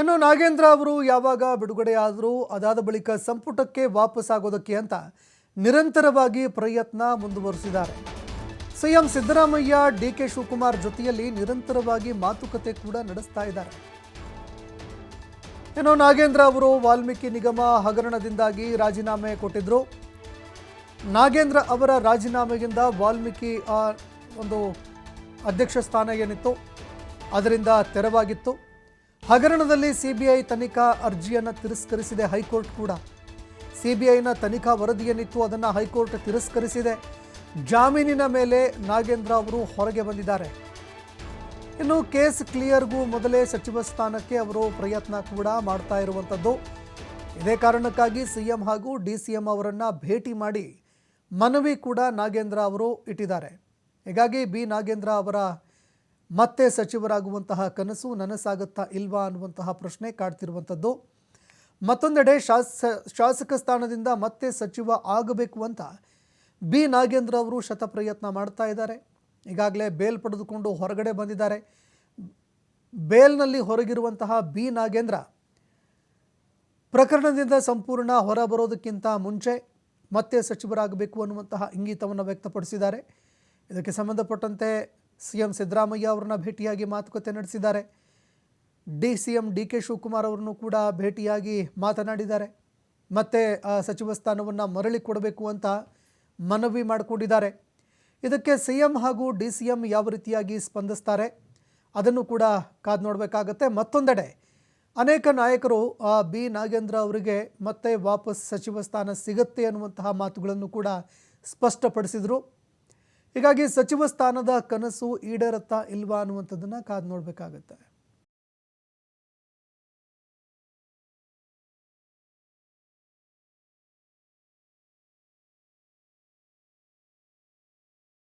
ಇನ್ನು ನಾಗೇಂದ್ರ ಅವರು ಯಾವಾಗ ಬಿಡುಗಡೆಯಾದರೂ ಅದಾದ ಬಳಿಕ ಸಂಪುಟಕ್ಕೆ ವಾಪಸ್ ಆಗೋದಕ್ಕೆ ಅಂತ ನಿರಂತರವಾಗಿ ಪ್ರಯತ್ನ ಮುಂದುವರಿಸಿದ್ದಾರೆ. CM Siddaramaiah, D K Shivakumar ಜೊತೆಯಲ್ಲಿ ನಿರಂತರವಾಗಿ ಮಾತುಕತೆ ಕೂಡ ನಡೆಸ್ತಾ ಇದ್ದಾರೆ. ಇನ್ನು ನಾಗೇಂದ್ರ ಅವರು ವಾಲ್ಮೀಕಿ ನಿಗಮ ಹಗರಣದಿಂದಾಗಿ ರಾಜೀನಾಮೆ ಕೊಟ್ಟಿದ್ರು. ನಾಗೇಂದ್ರ ಅವರ ರಾಜೀನಾಮೆಯಿಂದ ವಾಲ್ಮೀಕಿ ಒಂದು ಅಧ್ಯಕ್ಷ ಸ್ಥಾನ ಏನಿತ್ತು? ಅದರಿಂದ ತೆರವಾಗಿತ್ತು. ಹಗರಣದಲ್ಲಿ ಸಿಬಿಐ ತನಿಖಾ ಅರ್ಜಿಯನ್ನು ತಿರಸ್ಕರಿಸಿದೆ ಹೈಕೋರ್ಟ್ ಕೂಡ. ಸಿಬಿಐನ ತನಿಖಾ ವರದಿ ಏನಿತ್ತು ಅದನ್ನು ಹೈಕೋರ್ಟ್ ತಿರಸ್ಕರಿಸಿದೆ. ಜಾಮೀನಿನ ಮೇಲೆ ನಾಗೇಂದ್ರ ಅವರು ಹೊರಗೆ ಬಂದಿದ್ದಾರೆ. ಇನ್ನು ಕೇಸ್ ಕ್ಲಿಯರ್ಗೂ ಮೊದಲೇ ಸಚಿವ ಸ್ಥಾನಕ್ಕೆ ಅವರು ಪ್ರಯತ್ನ ಕೂಡ ಮಾಡ್ತಾ ಇರುವಂಥದ್ದು ಇದೇ ಕಾರಣಕ್ಕಾಗಿ ಸಿಎಂ ಹಾಗೂ ಡಿ ಸಿ ಎಂ ಅವರನ್ನು ಭೇಟಿ ಮಾಡಿ ಮನವಿ ಕೂಡ ನಾಗೇಂದ್ರ ಅವರು ಇಟ್ಟಿದ್ದಾರೆ. ಹೀಗಾಗಿ ಬಿ ನಾಗೇಂದ್ರ ಅವರ ಮತ್ತೆ ಸಚಿವರಾಗುವಂತಹ ಕನಸು ನನಸಾಗುತ್ತಾ ಇಲ್ವಾ ಅನ್ನುವಂತಹ ಪ್ರಶ್ನೆ ಕಾಡ್ತಿರುವಂಥದ್ದು. ಮತ್ತೊಂದೆಡೆ ಶಾಸ, ಶಾಸಕ ಸ್ಥಾನದಿಂದ ಮತ್ತೆ ಸಚಿವ ಆಗಬೇಕು ಅಂತ ಬಿ. ನಾಗೇಂದ್ರ ಅವರು ಶತಪ್ರಯತ್ನ ಮಾಡ್ತಾ ಇದ್ದಾರೆ. ಈಗಾಗಲೇ ಬೇಲ್ ಪಡೆದುಕೊಂಡು ಹೊರಗಡೆ ಬಂದಿದ್ದಾರೆ. ಬೇಲ್ನಲ್ಲಿ ಹೊರಗಿರುವಂತಹ ಬಿ. ನಾಗೇಂದ್ರ ಪ್ರಕರಣದಿಂದ ಸಂಪೂರ್ಣ ಹೊರ ಬರೋದಕ್ಕಿಂತ ಮುಂಚೆ ಮತ್ತೆ ಸಚಿವರಾಗಬೇಕು ಅನ್ನುವಂತಹ ಇಂಗಿತವನ್ನು ವ್ಯಕ್ತಪಡಿಸಿದ್ದಾರೆ. ಇದಕ್ಕೆ ಸಂಬಂಧಪಟ್ಟಂತೆ ಸಿ ಎಂ ಸಿದ್ದರಾಮಯ್ಯ ಅವರನ್ನ ಭೇಟಿಯಾಗಿ ಮಾತುಕತೆ ನಡೆಸಿದ್ದಾರೆ. D C M D K Shivakumar ಅವರನ್ನು ಕೂಡ ಭೇಟಿಯಾಗಿ ಮಾತನಾಡಿದ್ದಾರೆ. ಮತ್ತೆ, ಆ, ಸಚಿವ ಸ್ಥಾನವನ್ನು ಮರಳಿ ಕೊಡಬೇಕು ಅಂತ ಮನವಿ ಮಾಡಿಕೊಂಡಿದ್ದಾರೆ. ಇದಕ್ಕೆ ಸಿ ಎಂ ಹಾಗೂ ಡಿ ಸಿ ಎಂ ಯಾವ ರೀತಿಯಾಗಿ ಸ್ಪಂದಿಸ್ತಾರೆ ಅದನ್ನು ಕೂಡ ಕಾದು ನೋಡಬೇಕಾಗತ್ತೆ. ಮತ್ತೊಂದೆಡೆ, ಅನೇಕ ನಾಯಕರು, ಆ, ಬಿ ನಾಗೇಂದ್ರ ಅವರಿಗೆ ಮತ್ತೆ ವಾಪಸ್ ಸಚಿವ ಸ್ಥಾನ ಸಿಗುತ್ತೆ ಅನ್ನುವಂತಹ ಮಾತುಗಳನ್ನು ಕೂಡ ಸ್ಪಷ್ಟಪಡಿಸಿದರು. ಹೀಗಾಗಿ ಸಚಿವ ಸ್ಥಾನದ ಕನಸು ಈಡೇರತ್ತಾ ಇಲ್ವಾ ಅನ್ನುವಂಥದ್ದನ್ನು ಕಾದು ನೋಡಬೇಕಾಗತ್ತೆ.